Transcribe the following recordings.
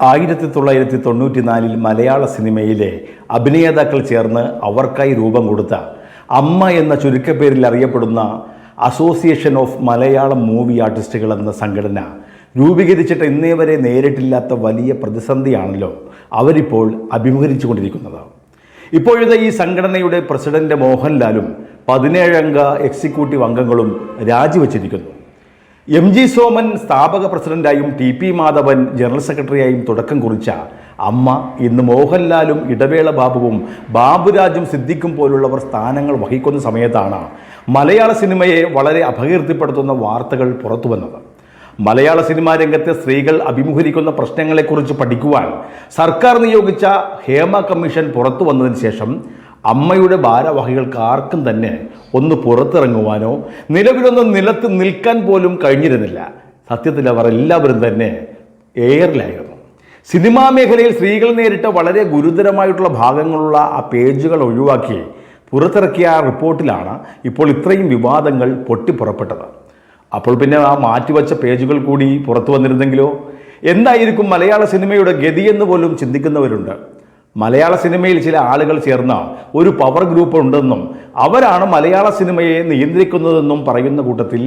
ആയിരത്തി തൊള്ളായിരത്തി തൊണ്ണൂറ്റി നാലിൽ മലയാള സിനിമയിലെ അഭിനേതാക്കൾ ചേർന്ന് അവർക്കായി രൂപം കൊടുത്ത അമ്മ എന്ന ചുരുക്കപ്പേരിൽ അറിയപ്പെടുന്ന അസോസിയേഷൻ ഓഫ് മലയാളം മൂവി ആർട്ടിസ്റ്റുകൾ എന്ന സംഘടന രൂപീകരിച്ചിട്ട് ഇന്നേ വരെ നേരിട്ടില്ലാത്ത വലിയ പ്രതിസന്ധിയാണല്ലോ അവരിപ്പോൾ അഭിമുഖീകരിച്ചു കൊണ്ടിരിക്കുന്നത് ഇപ്പോഴത്തെ ഈ സംഘടനയുടെ പ്രസിഡന്റ് മോഹൻലാലും പതിനേഴംഗ എക്സിക്യൂട്ടീവ് അംഗങ്ങളും രാജിവെച്ചിരിക്കുന്നു. എം ജി സോമൻ സ്ഥാപക പ്രസിഡന്റായും ടി പി മാധവൻ ജനറൽ സെക്രട്ടറിയായും തുടക്കം കുറിച്ച അമ്മ ഇന്ന് മോഹൻലാലും ഇടവേള ബാബുവും ബാബുരാജും സിദ്ദിഖും പോലുള്ളവർ സ്ഥാനങ്ങൾ വഹിക്കുന്ന സമയത്താണ് മലയാള സിനിമയെ വളരെ അപകീർത്തിപ്പെടുത്തുന്ന വാർത്തകൾ പുറത്തു വന്നത്. മലയാള സിനിമാ രംഗത്തെ സ്ത്രീകൾ അഭിമുഖീകരിക്കുന്ന പ്രശ്നങ്ങളെക്കുറിച്ച് പഠിക്കുവാൻ സർക്കാർ നിയോഗിച്ച ഹേമ കമ്മീഷൻ പുറത്തു വന്നതിന് ശേഷം അമ്മയുടെ ഭാരവാഹികൾക്ക് ആർക്കും തന്നെ ഒന്ന് പുറത്തിറങ്ങുവാനോ നിലവിലൊന്ന് നിലത്ത് നിൽക്കാൻ പോലും കഴിഞ്ഞിരുന്നില്ല. സത്യത്തിൽ അവർ എല്ലാവരും തന്നെ എയറിലായിരുന്നു സിനിമാ മേഖലയിൽ സ്ത്രീകൾ നേരിട്ട വളരെ ഗുരുതരമായിട്ടുള്ള ഭാഗങ്ങളുള്ള ആ പേജുകൾ ഒഴിവാക്കി പുറത്തിറക്കിയ ആ റിപ്പോർട്ടിലാണ് ഇപ്പോൾ ഇത്രയും വിവാദങ്ങൾ പൊട്ടിപ്പുറപ്പെട്ടത് അപ്പോൾ പിന്നെ ആ മാറ്റിവെച്ച പേജുകൾ കൂടി പുറത്തു വന്നിരുന്നെങ്കിലോ? എന്തായിരിക്കും മലയാള സിനിമയുടെ ഗതിയെന്ന് പോലും ചിന്തിക്കുന്നവരുണ്ട്. മലയാള സിനിമയിൽ ചില ആളുകൾ ചേർന്ന ഒരു പവർ ഗ്രൂപ്പ് ഉണ്ടെന്നും അവരാണ് മലയാള സിനിമയെ നിയന്ത്രിക്കുന്നതെന്നും പറയുന്ന കൂട്ടത്തിൽ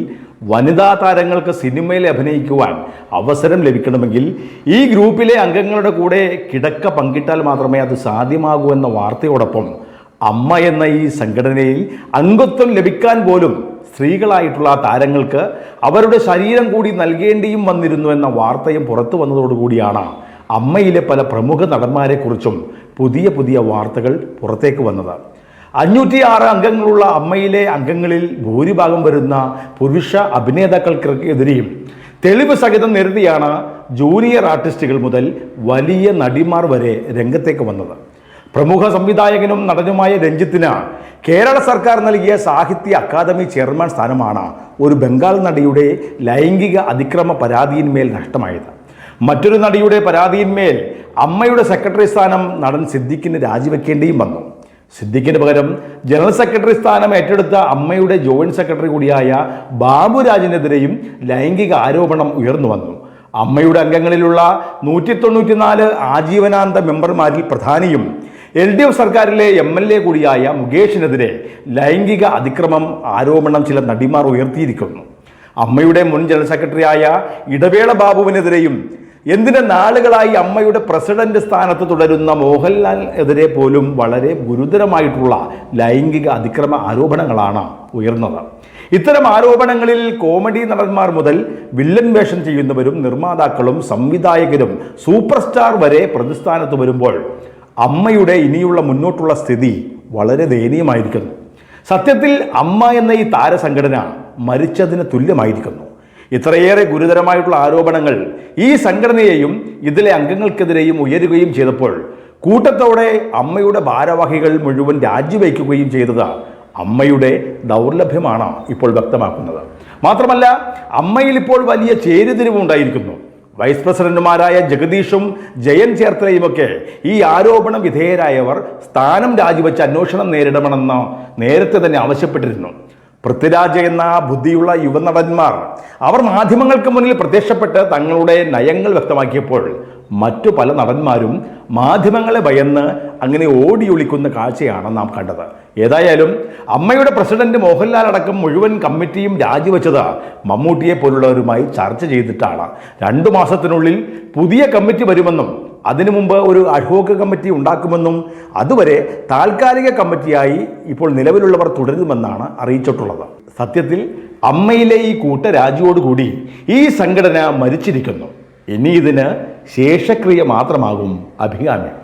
വനിതാ താരങ്ങൾക്ക് സിനിമയിൽ അഭിനയിക്കുവാൻ അവസരം ലഭിക്കണമെങ്കിൽ ഈ ഗ്രൂപ്പിലെ അംഗങ്ങളുടെ കൂടെ കിടക്ക പങ്കിട്ടാൽ മാത്രമേ അത് സാധ്യമാകൂ എന്ന വാർത്തയോടൊപ്പം അമ്മ എന്ന ഈ സംഘടനയിൽ അംഗത്വം ലഭിക്കാൻ പോലും സ്ത്രീകളായിട്ടുള്ള താരങ്ങൾക്ക് അവരുടെ ശരീരം കൂടി നൽകേണ്ടിയും വന്നിരുന്നു എന്ന വാർത്തയും പുറത്തു വന്നതോടുകൂടിയാണ് അമ്മയിലെ പല പ്രമുഖ നടന്മാരെക്കുറിച്ചും പുതിയ പുതിയ വാർത്തകൾ പുറത്തേക്ക് വന്നതാണ് അഞ്ഞൂറ്റി ആറ് അംഗങ്ങളുള്ള അമ്മയിലെ അംഗങ്ങളിൽ ഭൂരിഭാഗം വരുന്ന പുരുഷ അഭിനേതാക്കൾക്കെതിരെയും തെളിവ് സഹിതം നിരത്തിയാണ് ജൂനിയർ ആർട്ടിസ്റ്റുകൾ മുതൽ വലിയ നടിമാർ വരെ രംഗത്തേക്ക് വന്നത്. പ്രമുഖ സംവിധായകനും നടനുമായ രഞ്ജിത്തിന് കേരള സർക്കാർ നൽകിയ സാഹിത്യ അക്കാദമി ചെയർമാൻ സ്ഥാനമാണ് ഒരു ബംഗാൾ നടിയുടെ ലൈംഗിക അതിക്രമ പരാതിയിന്മേൽ നഷ്ടമായത്. മറ്റൊരു നടിയുടെ പരാതിയിന്മേൽ അമ്മയുടെ സെക്രട്ടറി സ്ഥാനം നടൻ സിദ്ദിഖിന് രാജിവെക്കേണ്ടിയും വന്നു. സിദ്ദിഖിന് പകരം ജനറൽ സെക്രട്ടറി സ്ഥാനം ഏറ്റെടുത്ത അമ്മയുടെ ജോയിന്റ് സെക്രട്ടറി കൂടിയായ ബാബുരാജിനെതിരെയും ലൈംഗിക ആരോപണം ഉയർന്നു വന്നു. അമ്മയുടെ അംഗങ്ങളിലുള്ള നൂറ്റി തൊണ്ണൂറ്റിനാല് ആജീവനാന്ത മെമ്പർമാരിൽ പ്രധാനിയും എൽ ഡി എഫ് സർക്കാരിലെ എം എൽ എ കൂടിയായ മുകേഷിനെതിരെ ലൈംഗിക അതിക്രമം ആരോപണം ചില നടിമാർ ഉയർത്തിയിരിക്കുന്നു. അമ്മയുടെ മുൻ ജനറൽ സെക്രട്ടറിയായ ഇടവേള ബാബുവിനെതിരെയും എന്തിന് നാളുകളായി അമ്മയുടെ പ്രസിഡന്റ് സ്ഥാനത്ത് തുടരുന്ന മോഹൻലാൽ എതിരെ പോലും വളരെ ഗുരുതരമായിട്ടുള്ള ലൈംഗിക അതിക്രമ ആരോപണങ്ങളാണ് ഉയർന്നത്. ഇത്തരം ആരോപണങ്ങളിൽ കോമഡി നടന്മാർ മുതൽ വില്ലൻ വേഷം ചെയ്യുന്നവരും നിർമ്മാതാക്കളും സംവിധായകരും സൂപ്പർ സ്റ്റാർ വരെ പ്രതിസ്ഥാനത്ത് വരുമ്പോൾ അമ്മയുടെ ഇനിയുള്ള മുന്നോട്ടുള്ള സ്ഥിതി വളരെ ദയനീയമായിരിക്കുന്നു. സത്യത്തിൽ അമ്മ എന്ന ഈ താരസംഘടന മരിച്ചതിന് തുല്യമായിരിക്കുന്നു. ഇത്രയേറെ ഗുരുതരമായിട്ടുള്ള ആരോപണങ്ങൾ ഈ സംഘടനയെയും ഇതിലെ അംഗങ്ങൾക്കെതിരെയും ഉയരുകയും ചെയ്തപ്പോൾ കൂട്ടത്തോടെ അമ്മയുടെ ഭാരവാഹികൾ മുഴുവൻ രാജിവയ്ക്കുകയും ചെയ്തത് അമ്മയുടെ ദൗർലഭ്യമാണ് ഇപ്പോൾ വ്യക്തമാക്കുന്നത്. മാത്രമല്ല അമ്മയിൽ ഇപ്പോൾ വലിയ ചേരുതിരിവുണ്ടായിരിക്കുന്നു വൈസ് പ്രസിഡന്റുമാരായ ജഗദീഷും ജയൻ ചേർത്തലയുമൊക്കെ ഈ ആരോപണം വിധേയരായവർ സ്ഥാനം രാജിവെച്ച് അന്വേഷണം നേരിടണമെന്ന് നേരത്തെ തന്നെ ആവശ്യപ്പെട്ടിരുന്നു. പൃഥ്വിരാജ് എന്ന ബുദ്ധിയുള്ള യുവനടന്മാർ. അവർ മാധ്യമങ്ങൾക്ക് മുന്നിൽ പ്രത്യക്ഷപ്പെട്ട് തങ്ങളുടെ നയങ്ങൾ വ്യക്തമാക്കിയപ്പോൾ മറ്റു പല നടന്മാരും മാധ്യമങ്ങളെ ഭയന്ന് അങ്ങനെ ഓടിയൊളിക്കുന്ന കാഴ്ചയാണ് നാം കണ്ടത്. ഏതായാലും അമ്മയുടെ പ്രസിഡന്റ് മോഹൻലാൽ അടക്കം മുഴുവൻ കമ്മിറ്റിയും രാജിവെച്ചത് മമ്മൂട്ടിയെ പോലുള്ളവരുമായി ചർച്ച ചെയ്തിട്ടാണ്. രണ്ടു മാസത്തിനുള്ളിൽ പുതിയ കമ്മിറ്റി വരുമെന്നും അതിനു മുമ്പ് ഒരു അഡ്വോക്ക് കമ്മിറ്റി ഉണ്ടാക്കുമെന്നും അതുവരെ താൽക്കാലിക കമ്മിറ്റിയായി ഇപ്പോൾ നിലവിലുള്ളവർ തുടരുമെന്നാണ് അറിയിച്ചിട്ടുള്ളത്. സത്യത്തിൽ അമ്മയിലെ ഈ കൂട്ടരാജിയോടുകൂടി ഈ സംഘടന മരിച്ചിരിക്കുന്നു. ഇനി ഇതിന് ശേഷക്രിയ മാത്രമാകും അഭികാമ്യം.